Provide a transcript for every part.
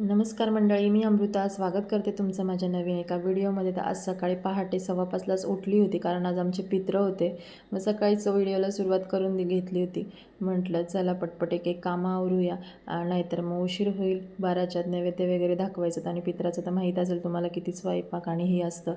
नमस्कार मंडळी मी अमृता. स्वागत करते तुमचं माझ्या नवीन एका व्हिडिओमध्ये. तर आज सकाळी पहाटे सव्वा पाचलाच उठली होती कारण आज आमचे पित्र होते. मग सकाळीच व्हिडिओला सुरुवात करून दि- घेतली होती. म्हटलं चला पटपट एक एक कामं आवरूया. नाहीतर मग उशीर होईल. बाराच्यात नैवेद्य वगैरे दाखवायचं आणि पित्राचं तर माहीत असेल तुम्हाला किती स्वयंपाक आणि हे असतं.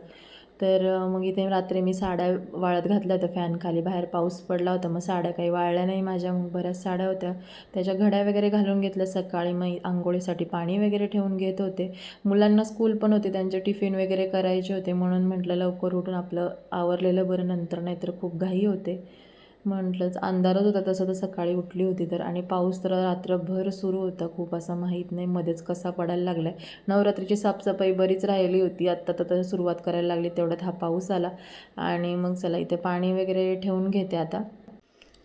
तर मग इथे रात्री मी साड्या वाळत घातल्या होत्या फॅनखाली बाहेर पाऊस पडला होता मग साड्या काही वाळल्या नाही माझ्या. मग बऱ्याच साड्या होत्या. त्याच्या घड्या वगैरे घालून घेतल्या सकाळी. मग आंघोळीसाठी पाणी वगैरे वगैरे ठेवून घेत होते. मुलांना स्कूल पण होते त्यांचे टिफिन वगैरे करायचे होते. म्हणून म्हटलं लवकर उठून आपलं आवरलेलं बरं नंतर नाहीतर खूप घाई होते. म्हटलंच अंधारच होता तसं तर सकाळी उठली होती तर. आणि पाऊस तर रात्रभर सुरू होता खूप असं माहीत नाही मध्येच कसा पडायला लागला आहे नवरात्रीची साफसफाई बरीच राहिली होती. आत्ता तर तर सुरुवात करायला लागली तेवढ्यात हा पाऊस आला. आणि मग चला इथे पाणी वगैरे ठेवून घेते आता.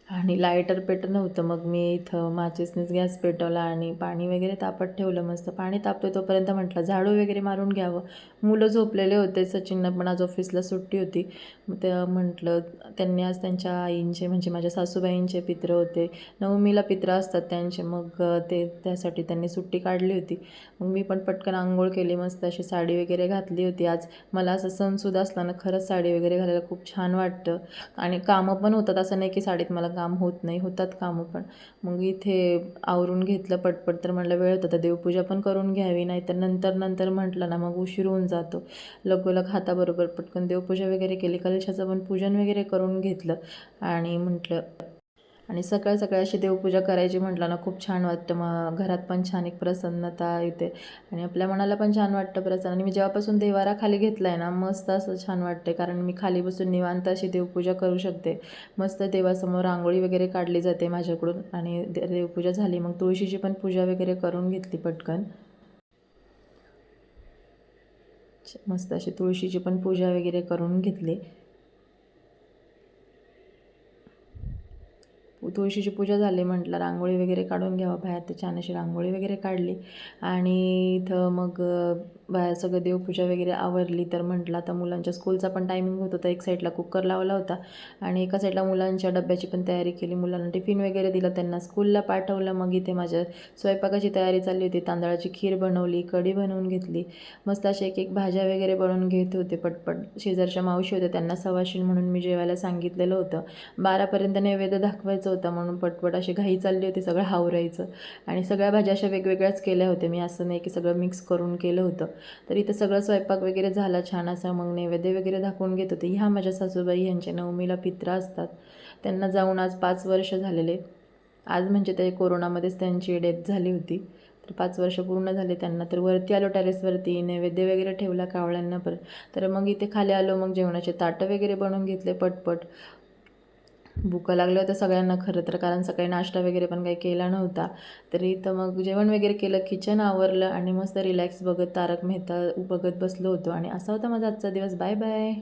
आणि लायटर पेटत नव्हतं. मग मी इथं माचीसनेच गॅस पेटवला आणि पाणी वगैरे तापत ठेवलं मस्त. पाणी तापतोय तोपर्यंत म्हटलं झाडू वगैरे मारून घ्यावं. मुलं झोपलेले होते सचिननं पण आज ऑफिसला सुट्टी होती. मग ते म्हटलं त्यांनी आज त्यांच्या आईंचे म्हणजे माझ्या सासूबाईंचे पित्र होते. नवमीला पित्र असतात त्यांचे. मग ते त्यासाठी त्यांनी सुट्टी काढली होती. मग मी पण पटकन आंघोळ केली मस्त अशी साडी वगैरे घातली होती. आज मला असं सणसुद्धा असला ना खरंच साडी वगैरे घालायला खूप छान वाटतं. आणि कामं पण होतात असं नाही की साडीत मला काम होत नाही होतात कामं पण. मग इथे आवरून घेतलं पटपट तर म्हटलं वेळ होता तर देवपूजा पण करून घ्यावी नाही तर नंतर नंतर म्हटलं ना मग उशीर होऊन जातो. लगोलग हाताबरोबर पटकन देवपूजा वगैरे केली कलशाचं पण पूजन वगैरे करून घेतलं आणि म्हटलं आणि सकाळ सकाळ अशी देवपूजा करायची म्हटलं ना खूप छान वाटतं. मग घरात पण छान एक प्रसन्नता येते. आणि आपल्या मनाला पण छान वाटतं प्रसन्न. आणि मी जेव्हापासून देवारा खाली घेतला आहे ना मस्त असं छान वाटते कारण मी खाली बसून निवांत अशी देवपूजा करू शकते. मस्त देवासमोर रांगोळी वगैरे काढली जाते माझ्याकडून. आणि देवपूजा झाली. मग तुळशीची पण पूजा वगैरे करून घेतली पटकन. मस्त अशी तुळशीची पण पूजा वगैरे करून घेतली. तुळशीची पूजा झाली म्हटलं रांगोळी वगैरे काढून घ्यावं. बाहेर तर छान अशी रांगोळी वगैरे काढली. आणि इथं मग बाहेर सगळं देवपूजा वगैरे आवरली. तर म्हटलं आता मुलांच्या स्कूलचा पण टायमिंग होत होता. एक साईडला कुकर लावला होता आणि एका साईडला मुलांच्या डब्याची पण तयारी केली. मुलांना टिफिन वगैरे दिलं त्यांना स्कूलला पाठवलं. मग इथे माझ्या स्वयंपाकाची तयारी चालली होती. तांदळाची खीर बनवली कढी बनवून घेतली. मस्त अशा एक एक भाज्या वगैरे बनवून घेत होते. पटपट शेजारच्या मावशी होत्या. त्यांना सवाशीण म्हणून मी जेवायला सांगितलेलं होतं. बारापर्यंत नैवेद्य दाखवायचं होतं म्हणून पटपट अशी घाई चालली होती सगळं हावरायचं. आणि सगळ्या भाज्या अशा वेगवेगळ्याच केल्या होत्या. मी असं नाही की सगळं मिक्स करून केलं होतं. तर इथं सगळं स्वयंपाक वगैरे झाला छान असा. मग नैवेद्य वगैरे दाखवून घेत होते. ह्या माझ्या सासूबाई यांचे नवमीला पित्रा असतात. त्यांना जाऊन आज पाच वर्ष झालेले. आज म्हणजे ते कोरोनामध्येच त्यांची डेथ झाली होती. तर पाच वर्ष पूर्ण झाले त्यांना. तर वरती आलो टेरेसवरती नैवेद्य वगैरे ठेवला कावळ्यांना पर तर मग इथे खाली आलो. मग जेवणाचे ताटं वगैरे बनवून घेतले पटपट. भुका लागल्या होत्या सगळ्यांना खरं तर कारण सकाळी नाश्ता वगैरे पण काही केला नव्हता. तरी तर मग जेवण वगैरे केलं किचन आवरलं आणि मस्त रिलॅक्स बघत तारक मेहता बघत बसलो होतो. आणि असा होता माझा आजचा दिवस. Bye bye